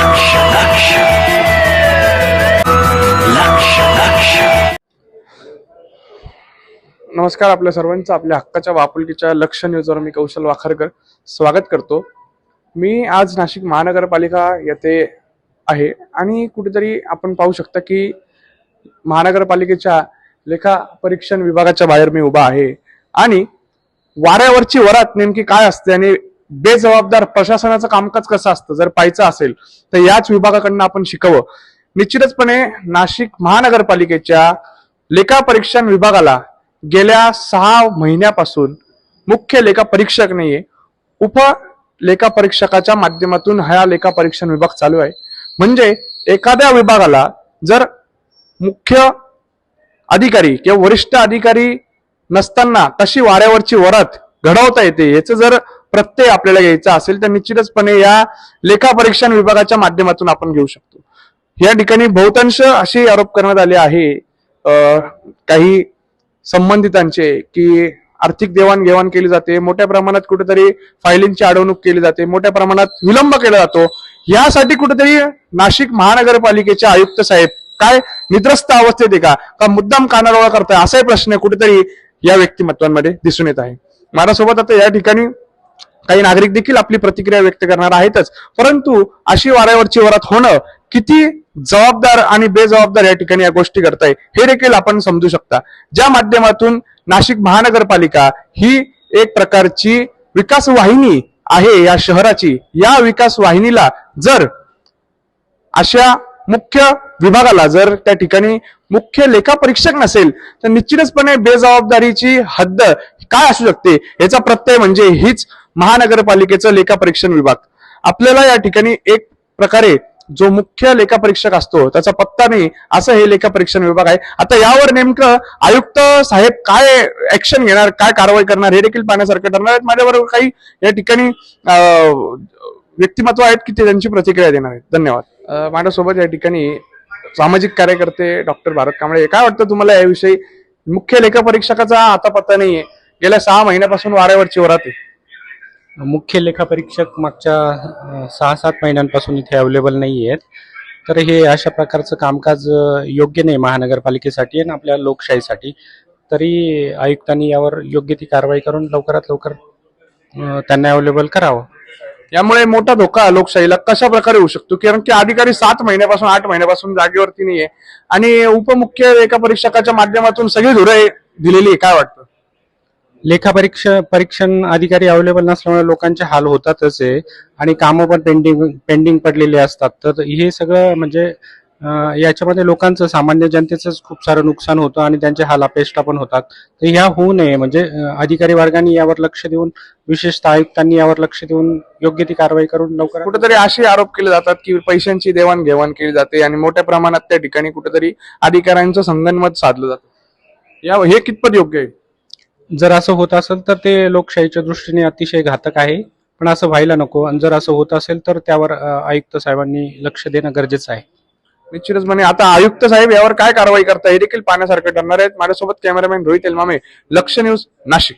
लक्ष लक्ष लक्ष लक्ष नमस्कार आपल्या सर्वांचं आपल्या हक्काच्या वापुलकीच्या लक्ष न्यूजवर मी कौशल वाखरकर स्वागत करतो. मी आज नाशिक महानगरपालिका येथे आहे आणि कुठेतरी आपण पाहू शकता की महानगरपालिकेच्या लेखा परीक्षण विभागाच्या बाहेर मी उभा आहे. आणि वाऱ्यावरची वरात नेमकी काय असते आणि बेजबाबदार प्रशासनाचं कामकाज कसं असतं जर पाहायचं असेल तर याच विभागाकडनं आपण शिकावं. निश्चितचपणे नाशिक महानगरपालिकेच्या लेखा परीक्षण विभागाला गेल्या सहा महिन्यापासून मुख्य लेखा परीक्षक नाहीये उप लेखा परीक्षकाच्या माध्यमातून हा लेखा परीक्षण विभाग चालू आहे. म्हणजे एखाद्या विभागाला जर मुख्य अधिकारी किंवा वरिष्ठ अधिकारी नसताना कशी वाऱ्यावरची वरात घडवता येते याचं जर प्रत्यय आपल्याला घ्यायचा असेल तर निश्चितचपणे या लेखापरीक्षण विभागाच्या माध्यमातून आपण घेऊ शकतो. या ठिकाणी बहुतांश असे आरोप करण्यात आले आहे काही संबंधितांचे की आर्थिक देवाणघेवाण केली जाते मोठ्या प्रमाणात कुठेतरी फायलिंगची अडवणूक केली जाते मोठ्या प्रमाणात विलंब केला जातो. यासाठी कुठेतरी नाशिक महानगरपालिकेचे आयुक्त साहेब काय निद्रस्त अवस्थेत आहे का? का मुद्दाम कानारोळा करताय? असाही प्रश्न कुठेतरी या व्यक्तिमत्वांमध्ये दिसून येत आहे. माझ्यासोबत आता या ठिकाणी काही नागरिक देखील आपली प्रतिक्रिया व्यक्त करणार आहेतच. परंतु अशी वाऱ्यावरची वरात होणं किती जबाबदार आणि बेजबाबदार या ठिकाणी या गोष्टी करताय हे देखील आपण समजू शकता. ज्या माध्यमातून नाशिक महानगरपालिका ही एक प्रकारची विकास वाहिनी आहे या शहराची या विकास वाहिनीला जर अशा मुख्य विभागाला जर त्या ठिकाणी मुख्य लेखा परीक्षक नसेल तर निश्चितचपणे बेजबाबदारीची हद्द काय असू शकते? याचा प्रत्यय म्हणजे हीच महानगरपालिकेचं लेखा परीक्षण विभाग. आपल्याला या ठिकाणी एक प्रकारे जो मुख्य लेखा परीक्षक असतो त्याचा पत्ता नाही असं हे लेखा परीक्षण विभाग आहे. आता यावर नेमकं आयुक्त साहेब काय ऍक्शन घेणार काय कारवाई करणार हे देखील पाहण्यासारखं ठरणार आहेत. माझ्याबरोबर काही या ठिकाणी व्यक्तिमत्व आहेत की ते त्यांची प्रतिक्रिया देणार आहेत. धन्यवाद. माझ्यासोबत या ठिकाणी सामाजिक कार्यकर्ते डॉक्टर भारत कांबळे. काय वाटतं तुम्हाला याविषयी? मुख्य लेखा परीक्षकाचा आता पत्ता नाहीये. गेल्या सहा महिन्यापासून वाऱ्यावरची वरात आहे. मुख्य लेखापरीक्षक मागच्या सहा सात महिन्यांपासून इथे अवेलेबल नाही आहेत तर हे अशा प्रकारचं कामकाज योग्य नाही महानगरपालिकेसाठी आणि आपल्या लोकशाहीसाठी. तरी आयुक्तांनी यावर योग्य ती कारवाई करून लवकरात लवकर त्यांना अवेलेबल करावं. यामुळे मोठा धोका लोकशाहीला कशा प्रकारे होऊ शकतो? कारण की अधिकारी सात महिन्यापासून आठ महिन्यापासून जागेवरती नाहीये. आणि उपमुख्य एका परीक्षकाच्या माध्यमातून सगळी धुरे दिलेली आहे. काय वाटतं? लेखापरीक्ष परीक्षण अधिकारी अवेलेबल नसल्यामुळे लोकांचे हाल होतातच आहे आणि कामं पण पेंडिंग पेंडिंग पडलेले असतात. तर हे सगळं म्हणजे याच्यामध्ये लोकांचं सामान्य जनतेचंच खूप सारं नुकसान होतं आणि त्यांचे हाल अपेष्टा पण होतात. तर ह्या होऊ नये. म्हणजे अधिकारी वर्गाने यावर लक्ष देऊन विशेषतः आयुक्तांनी यावर लक्ष देऊन योग्य ती कारवाई करून लवकर कुठेतरी असे आरोप केले जातात की पैशांची देवाणघेवाण केली जाते आणि मोठ्या प्रमाणात त्या ठिकाणी कुठेतरी अधिकाऱ्यांचं संगनमत साधलं जातं. या हे कितपत योग्य आहे? जर असं होत असेल तर ते लोकशाहीच्या दृष्टीने अतिशय घातक आहे. पण असं व्हायला नको. आणि जर असं होत असेल तर त्यावर आयुक्त साहेबांनी लक्ष देणं गरजेचं आहे. निश्चितच म्हणे आता आयुक्त साहेब यावर काय कारवाई करता हे देखील पाहण्यासारखं ठरणार आहेत. माझ्यासोबत कॅमेरामॅन रोहित एलमामे लक्ष न्यूज नाशिक.